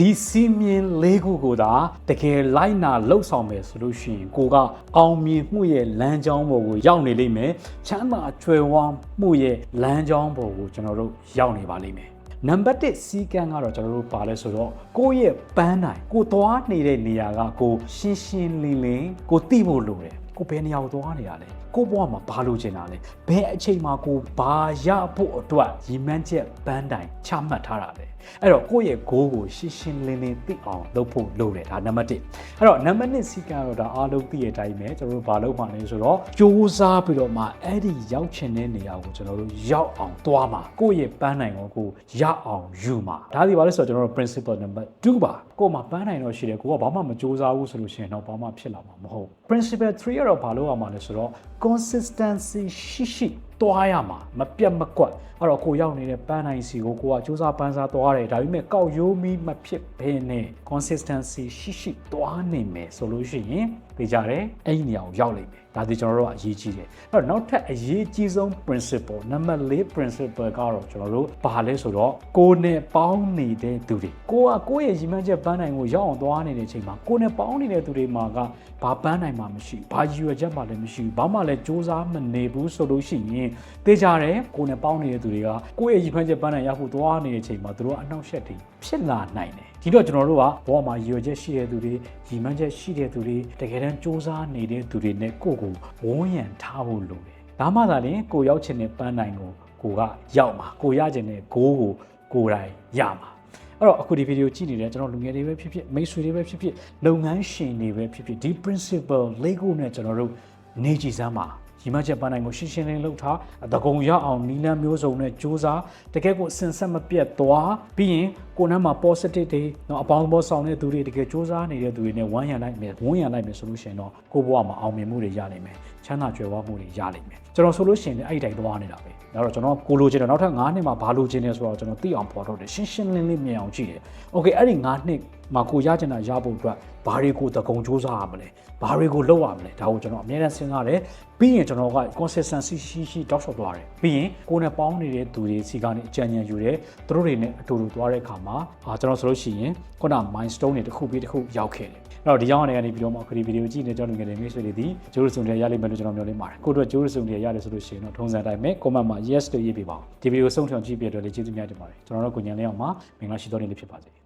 ဒီစီမင်းလေးခုကိုသာတကယ်လိုက်နာလှုပ်ဆောင်မယ်ဆိုလို့ရှိရင်ကိုကအောင်မြင်မှုရဲ့လမ်းကြောင်းပေါ်ကိုရောက်နေလိမ့်မယ်ချမ်းသာကြွယ်ဝမှုရဲ့လမ်းကြောင်းပေါ်ကိုကျွန်တော်တို့ရောက်နေပါလိမ့်မယ်နံပါတ်1စီကံကတော့ကျွန်တော်တို့ပါလဲဆိုတော့ကိုယ့်ရဲ့ပန်းတိုင်ကိုသွားနေတဲ့နေရာကကိုရှင်းရှင်းလင်းလင်းကိုသိဖို့လိုတယ် ကိုဘယ်နေရာကိုသွားနေရလဲကိုဘဝမှာဘာလို့ချင်တာလဲဘယ်အချိန်မှာကိုဘာရဖို့အတွက်ရည်မှန်းချက်ပန်းတိုင်ချမှတ်ထားတာလဲအဲ့တော့ကိုယ့်ရဲ့ goal ကိုရှင်းရှင်းလင်းလင်းသိအောင်လုပ်ဖို့လိုတယ်ဒါနံပါတ်1အဲ့တော့နံပါတ်2စီကံတော့ဒါအားလုံးသိတဲ့အတိုင်းပဲကျွန်တော်တို့ဘာလုပ်မှလဲဆိုတော့စူးစမ်းပြီးတော့မှအဲ့ဒီရောက်ချင်တဲ့နေရာကိုကျွန်တော်တို့ရောက်အောင်သွားမှာကိုယ့်ရဲ့ပန်းတိုင်ကိုကိုရအောင်ယူမှာဒါဒီပါလဲဆိုတော့ကျွန်တော်တို့ principle number 2ပါကိုယ်မှာပန်းတိုင်တော့ရှိတယ်ကိုကဘာမှမစူးစမ်းဘူးဆိုလို့ရှိရင်တော့ဘာမှဖြစ်လာမှာမဟုတ် principle 3ကတော့ဘာလို့ရမှာလဲဆိုတော့ consistency ရှိရှိသွားရမှာမပြတ်မကွက်အဲ့တော့ကိုရောက်နေတဲ့ပန်းနိုင်စီကိုကိုကစူးစမ်းပန်းစားသွားတယ်ဒါပေမဲ့ကောက်ရိုးမီမဖြစ်ဘဲနဲ့ consistency ရှိရှိသွားနေမယ်ဆိုလို့ရှိရင်သိကြတယ်အဲ့ဒီနေရာကိုရောက်လိမ့်မယ်ဒါဒီကျွန်တော်တို့ကအရေးကြီးတယ်အဲ့တော့နောက်ထပ်အရေးကြီးဆုံး principle နံပါတ်၄ principle ကတော့ကျွန်တော်တို့ဘာလဲဆိုတော့ကိုယ်နဲ့ပေါင်းနေတဲ့သူတွေကိုကကိုယ့်ရဲ့ရည်မှန်းချက်ပန်းနိုင်ကိုရောက်အောင်သွားနေတဲ့အချိန်မှာကိုယ်နဲ့ပေါင်းနေတဲ့သူတွေမှာကဘာပန်းနိုင်မှမရှိဘာရည်ရွယ်ချက်မှလည်းမရှိဘူးဘာမှလည်းစူးစမ်းမနေဘူးဆိုလို့ရှိရင်သိကြတယ်ကိုယ်နဲ့ပေါင်းနေတဲ့သူတွေကကိုယ့်ရဲ့ရည်မှန်းချက်ပန်းနိုင်ရဖို့သွားနေတဲ့အချိန်မှာသူတို့ကအနှောက်အယှက်တွေဖြစ်လာနိုင်တယ်ဒီတော့ကျွန်တော်တို့ကဘောမှာရည်ရွယ်ချက်ရှိတဲ့သူတွေရည်မှန်းချက်ရှိတဲ့သူတွေတကယ်တမ်းစူးစမ်းနေတဲ့သူတွေနဲ့ကိုယ့်ကိုဝန်းရံထားဖို့လိုတယ်ဒါမှသာလျှင်ကိုရောက်ချင်တဲ့ပန်းနိုင်ကိုကိုကရောက်မှာကိုရချင်တဲ့ဂိုးကိုကိုယ်တိုင်ရမှာအဲ့တော့အခုဒီဗီဒီယိုကြည့်နေတဲ့ကျွန်တော်လူငယ်တွေပဲဖြစ်ဖြစ်မိတ်ဆွေတွေပဲဖြစ်ဖြစ်လုပ်ငန်းရှင်တွေပဲဖြစ်ဖြစ်ဒီ principle လေးခုနဲ့ကျွန်တော်တို့နေကြည်စမ်းပါ ရီမချက်ပန်းနိုင်ကိုရှင်းရှင်းလင်းလင်းလုပ်ထားတကုံရအောင်နီလန်းမျိုးစုံနဲ့စူးစမ်းတကယ်ကိုအစင်ဆက်မပြတ်သွားပြီးရင်ကိုယ်နှမ်းမှာ positive တွေနော်အပေါင်းဘောဆောင်တဲ့သူတွေတကယ်စူးစမ်းနေတဲ့သူတွေနဲ့ဝမ်းရံလိုက်မယ်ဝမ်းရံလိုက်မယ်ဆိုလို့ရှိရင်တော့ကိုယ့်ဘဝမှာအောင်မြင်မှုတွေရနိုင်မယ်ချမ်းသာကြွယ်ဝမှုတွေရနိုင်မယ်ကျွန်တော်ဆိုလို့ရှိရင်လည်းအဲ့ဒီတိုင်းသွားနေတာပဲနောက်တော့ကျွန်တော်ကိုလိုချင်တယ်နောက်ထပ်9နှစ်မှာဘာလိုချင်လဲဆိုတော့ကျွန်တော်သိအောင်ပေါ်တော့တယ်ရှင်းရှင်းလင်းလင်းမြင်အောင်ကြည့်တယ် okay အဲ့ဒီ9နှစ်မှာကိုရချင်တာရဖို့အတွက် ဘာတွေကိုတကုံစူးစမ်းရမလဲဘာတွေကိုလုပ်ရမလဲဒါကိုကျွန်တော်အများနဲ့စဉ်းစားတယ်ပြီးရင်ကျွန်တော်က consistency ရှိရှိတောက်လျှောက်သွားတယ်ပြီးရင်ကိုယ်နဲ့ပေါင်းနေတဲ့သူတွေစီကနေအကြံဉာဏ်ယူတယ်သူတို့တွေနဲ့အတူတူသွားတဲ့အခါမှာအာကျွန်တော်ဆိုလို့ရှိရင်ခုန milestone တွေတစ်ခုပြီးတစ်ခုရောက်ခဲ့တယ်အဲ့တော့ဒီကြောင့်အနေနဲ့ပြီးတော့မှအခုဒီဗီဒီယိုကြည့်နေကြတဲ့ငွေတွေမိတ်ဆွေတွေဒီဂျိုးရစုံတွေရလိမ့်မယ်လို့ကျွန်တော်မျှော်လင့်ပါတယ်ကိုတို့ဂျိုးရစုံတွေရတယ်ဆိုလို့ရှိရင်တော့ထုံးစံတိုင်းပဲ comment မှာ yes လို့ရေးပေးပါဦးဒီဗီဒီယိုဆုံးဖြတ်ကြည့်ပြတဲ့လေကျေးဇူးများတင်ပါတယ်ကျွန်တော်တို့ကိုညံလေးအောင်မှာမင်္ဂလာရှိသောနေ့လေးဖြစ်ပါစေ